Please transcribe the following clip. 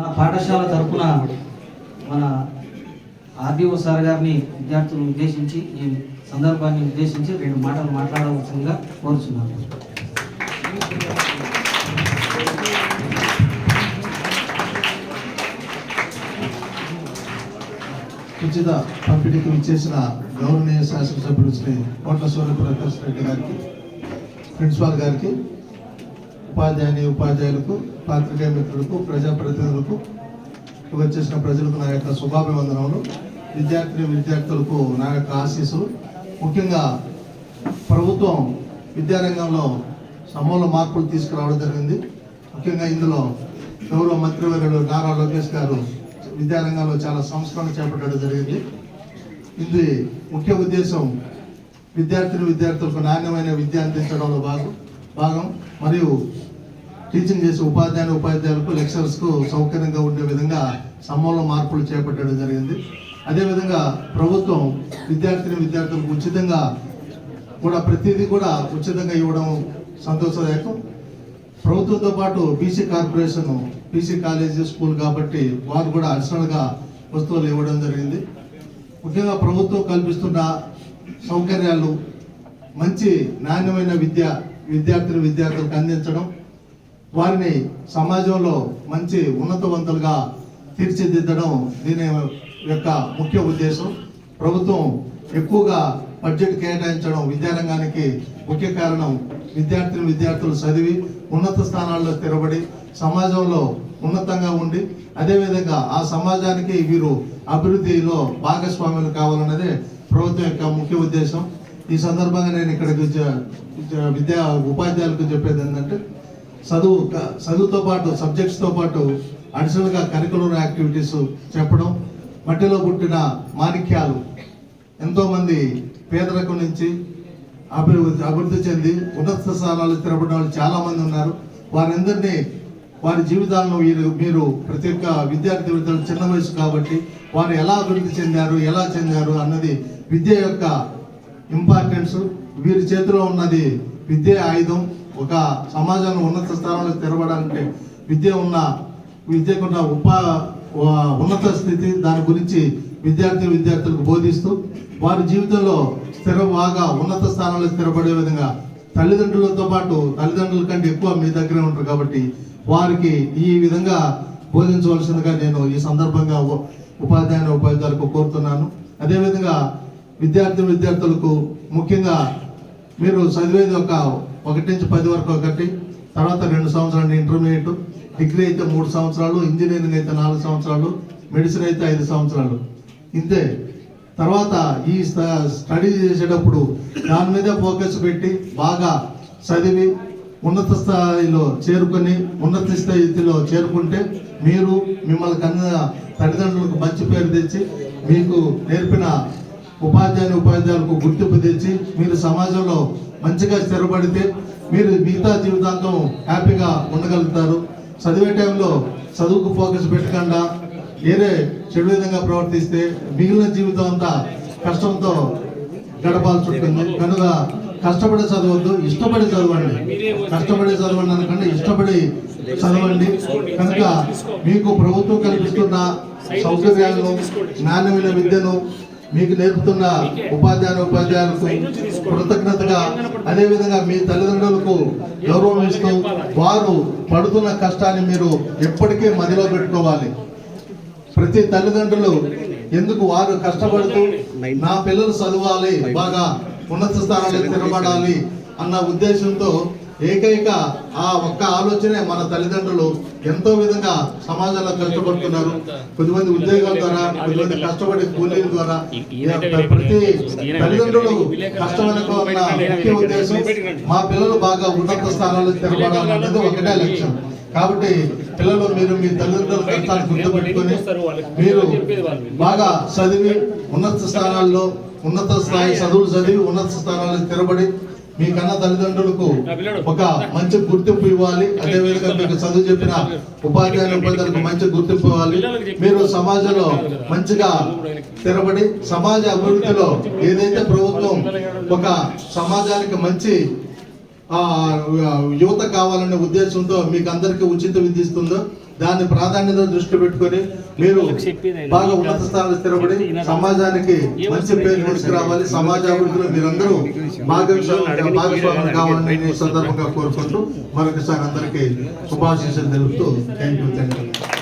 మన పాఠశాల తరపున మన ఆర్డీఓ సార్ గారిని విద్యార్థులను ఉద్దేశించి ఈ సందర్భాన్ని ఉద్దేశించి రెండు మాటలు మాట్లాడవలసిందిగా కోరుచున్నాను. ఉచిత పంపిణీకి విచ్చేసిన గౌరవనీయ శాసనసభ్యులు శ్రీ కోట్ల సూర్యప్రకాష్ రెడ్డి గారికి ప్రిన్సిపాల్ గారికి ఉపాధ్యాయుని ఉపాధ్యాయులకు పాత్రికేయ మిత్రులకు ప్రజాప్రతినిధులకు వచ్చేసిన ప్రజలకు నా యొక్క శుభాభివందనములు. విద్యార్థి విద్యార్థులకు నా యొక్క ఆశీస్సులు. ముఖ్యంగా ప్రభుత్వం విద్యారంగంలో సమూల మార్పులు తీసుకురావడం జరిగింది. ముఖ్యంగా ఇందులో గౌరవ మంత్రివర్యుడు నారా లోకేష్ గారు విద్యారంగంలో చాలా సంస్కరణ చేపట్టడం జరిగింది. ఇది ముఖ్య ఉద్దేశం విద్యార్థులు విద్యార్థులకు నాణ్యమైన విద్య అందించడంలో భాగం. భాగం మరియు టీచింగ్ చేసే ఉపాధ్యాయులు ఉపాధ్యాయులకు లెక్చరర్స్కు సౌకర్యంగా ఉండే విధంగా సమూల మార్పులు చేపట్టడం జరిగింది. అదేవిధంగా ప్రభుత్వం విద్యార్థిని విద్యార్థులకు ఉచితంగా కూడా ప్రతిదీ కూడా ఉచితంగా ఇవ్వడం సంతోషదాయకం. ప్రభుత్వంతో పాటు BC corporation BC college school కాబట్టి వారు కూడా అడిషనల్గా వస్తువులు ఇవ్వడం జరిగింది. ముఖ్యంగా ప్రభుత్వం కల్పిస్తున్న సౌకర్యాలు మంచి నాణ్యమైన విద్య విద్యార్థులు విద్యార్థులకు అందించడం వారిని సమాజంలో మంచి ఉన్నతవంతులుగా తీర్చిదిద్దడం దీని యొక్క ముఖ్య ఉద్దేశం. ప్రభుత్వం ఎక్కువగా బడ్జెట్ కేటాయించడం విద్యారంగానికి ముఖ్య కారణం. విద్యార్థులు విద్యార్థులు చదివి ఉన్నత స్థానాల్లో స్థిరపడి సమాజంలో ఉన్నతంగా ఉండి అదేవిధంగా ఆ సమాజానికి వీరు అభివృద్ధిలో భాగస్వాములు కావాలన్నదే ప్రభుత్వం యొక్క ముఖ్య ఉద్దేశం. ఈ సందర్భంగా నేను ఇక్కడ విద్యా ఉపాధ్యాయులకు చెప్పేది ఏంటంటే చదువు చదువుతో పాటు సబ్జెక్ట్స్తో పాటు అడిషనల్గా కరికులర్ యాక్టివిటీస్ చెప్పడం మట్టిలో పుట్టిన మాణిక్యాలు ఎంతోమంది పేదరికం నుంచి అభివృద్ధి అభివృద్ధి చెంది ఉన్నత స్థానాలు స్థిరపడిన వాళ్ళు చాలామంది ఉన్నారు. వారందరినీ వారి జీవితాలను మీరు మీరు ప్రతి ఒక్క విద్యార్థి విద్యార్థులు చిన్న వయసు కాబట్టి వారు ఎలా అభివృద్ధి చెందారు ఎలా చెందారు అన్నది విద్య యొక్క ఇంపార్టెన్స్ వీరి చేతిలో ఉన్నది విద్య ఆయుధం. ఒక సమాజంలో ఉన్నత స్థానంలో తెరవడానికి విద్య ఉన్న విద్యకున్న ఉపా ఉన్నత స్థితి దాని గురించి విద్యార్థి విద్యార్థులకు బోధిస్తూ వారి జీవితంలో స్థిర బాగా ఉన్నత స్థానంలో స్థిరపడే విధంగా తల్లిదండ్రులతో పాటు తల్లిదండ్రుల కంటే ఎక్కువ మీ దగ్గరే ఉంటారు కాబట్టి వారికి ఈ విధంగా బోధించవలసిందిగా నేను ఈ సందర్భంగా ఉపాధ్యాయుల ఉపాధ్యాయులకు కోరుతున్నాను. అదేవిధంగా విద్యార్థి విద్యార్థులకు ముఖ్యంగా మీరు చదివేది ఒక ఒకటి నుంచి పది వరకు ఒకటి తర్వాత రెండు సంవత్సరాలు ఇంటర్మీడియట్ డిగ్రీ అయితే మూడు సంవత్సరాలు ఇంజనీరింగ్ అయితే నాలుగు సంవత్సరాలు మెడిసిన్ అయితే ఐదు సంవత్సరాలు. ఇంతే. తర్వాత ఈ స్ట- స్టడీ చేసేటప్పుడు దాని మీద ఫోకస్ పెట్టి బాగా చదివి ఉన్నత స్థాయిలో చేరుకొని ఉన్నత స్థాయిలో చేరుకుంటే మీరు మిమ్మల్ని కన్న తల్లిదండ్రులకు మంచి పేరు తెచ్చి మీకు నేర్పిన ఉపాధ్యాయుని ఉపాధ్యాయులకు గుర్తింపు తెచ్చి మీరు సమాజంలో మంచిగా స్థిరపడితే మీరు మిగతా జీవితాంతం హ్యాపీగా ఉండగలుగుతారు. చదివే టైంలో చదువుకు ఫోకస్ పెట్టకుండా వేరే చెడు విధంగా ప్రవర్తిస్తే మిగిలిన జీవితం అంతా కష్టంతో గడపాల్సి ఉంటుంది. కనుక కష్టపడి చదవద్దు ఇష్టపడి చదవండి. కష్టపడి చదవండి అనకుండా ఇష్టపడి చదవండి. కనుక మీకు ప్రభుత్వం కల్పిస్తున్న సౌకర్యాలను నాణ్యమైన విద్యను మీకు నేర్పుతున్న ఉపాధ్యాయులు ఉపాధ్యాయులకు కృతజ్ఞతగా అదేవిధంగా మీ తల్లిదండ్రులకు గౌరవం ఇస్తూ వారు పడుతున్న కష్టాన్ని మీరు ఎప్పటికీ మదిలో పెట్టుకోవాలి. ప్రతి తల్లిదండ్రులు ఎందుకు వారు కష్టపడుతూ నా పిల్లలు చదవాలి బాగా ఉన్నత స్థానాలకు స్థిరపడాలి అన్న ఉద్దేశంతో ఏకైక ఆ ఒక్క ఆలోచనే మన తల్లిదండ్రులు ఎంతో విధంగా సమాజంలో కష్టపడుతున్నారు కొద్దిమంది ఉద్యోగాల ద్వారా కొద్దిమంది కష్టపడి కూలీల ద్వారా. ప్రతి తల్లిదండ్రులు కష్టం వెనుక ఉన్న ముఖ్య ఉద్దేశం మా పిల్లలు బాగా ఉన్నత స్థానాల్లో స్థిరపడాలన్నది ఒకటే లక్ష్యం. కాబట్టి పిల్లలు మీరు మీ తల్లిదండ్రుల కష్టాన్ని గుర్తుపెట్టుకొని మీరు బాగా చదివి ఉన్నత స్థానాల్లో ఉన్నత స్థాయి చదువులు చదివి ఉన్నత స్థానాల్లో స్థిరపడి మీ కన్న తల్లిదండ్రులకు ఒక మంచి గుర్తింపు ఇవ్వాలి. అదే విధంగా మీకు చదువు చెప్పిన ఉపాధ్యాయుల ఉపాధ్యాయులకు మంచి గుర్తింపు ఇవ్వాలి. మీరు సమాజంలో మంచిగా స్థిరపడి సమాజ అభివృద్ధిలో ఏదైతే ప్రభుత్వం ఒక సమాజానికి మంచి యువత కావాలనే ఉద్దేశంతో మీకు అందరికీ ఉచిత విద్య ఇస్తుందో దాని ప్రాధాన్యత దృష్టిలో పెట్టుకొని మీరు బాగా ఉన్నత స్థానంలో స్థిరపడి సమాజానికి మంచి పేరు తీసుకురావాలి సమాజ అభివృద్ధిలో మీరందరూ భాగస్వామి భాగస్వాములు కావాలని సందర్భంగా కోరుకుంటూ మరొకసారి అందరికీ శుభాశీస్సులు తెలుపుతూ థ్యాంక్ యూ థ్యాంక్ యూ